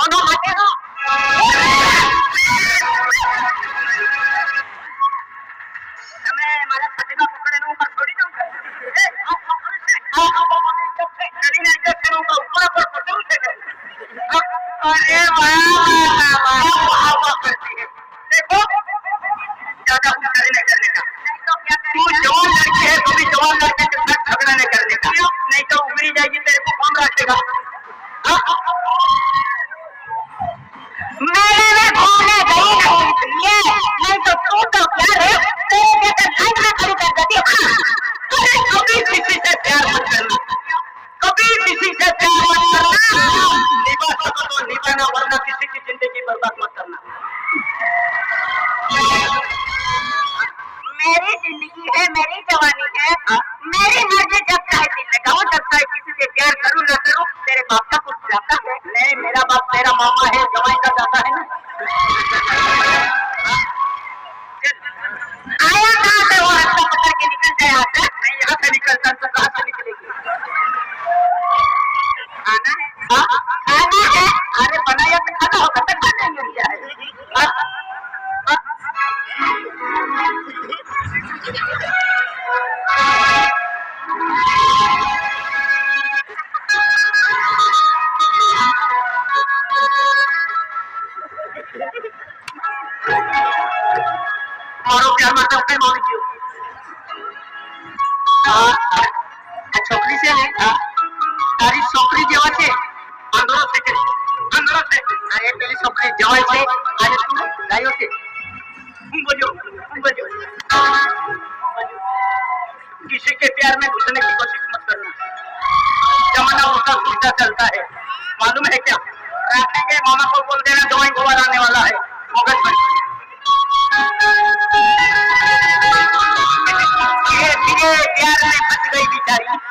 આ, કોનો માટેનો તમે મારા સાથેના પકડેલો ઉપર છોડી દઉં કે? એ, આ છોકરી છે. આ, આ બાબાની ઇજ્જત છે. કરીને ઇજ્જત છે, હું કહું. ઉપર ઉપર પકડું છે કે? અરે વાહ, વાહ, વાહ, વાહ, વાહ કરતી है. देखो, ज्यादा गुस्सा नहीं करने का तू जवान लड़की है तो भी जवान लड़के के साथ झगड़ा नहीं करने का नहीं तो उगड़ी जाएगी तेरे को कौन रखेगा मेरी ज़िंदगी है, मेरी जवानी है। मेरी मर्ज़ी, जब चाहे दिल लगाऊँ जब चाहे किसी से प्यार करूँ, ना करूँ तेरे बाप का कुछ जाता है। नहीं मेरा बाप तेरा मामा है जवाई का जाता है के तो है। हाँ? છોકરી છે ને આ તારી છોકરી જેવા છે આંધળો છે કે આંધળો છે અરે પેલી છોકરી જવાય છે આજે તું ગાયો છે किसी के प्यार में घुसने की कोशिश मत करना। जमाना उसका उल्टा चलता है। मालूम है क्या? रखेंगे मामा को बोल देना, दवाई गोबर आने वाला है। मगज में। प्यार में फंस गई बेचारी।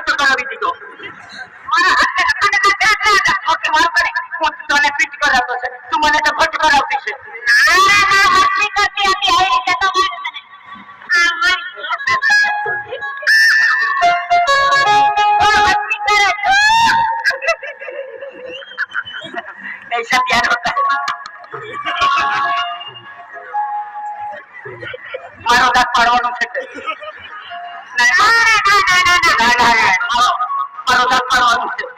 chatearon. Marotas paró, no sé qué. No, no, no, no, no, no, no, no, no, no, no,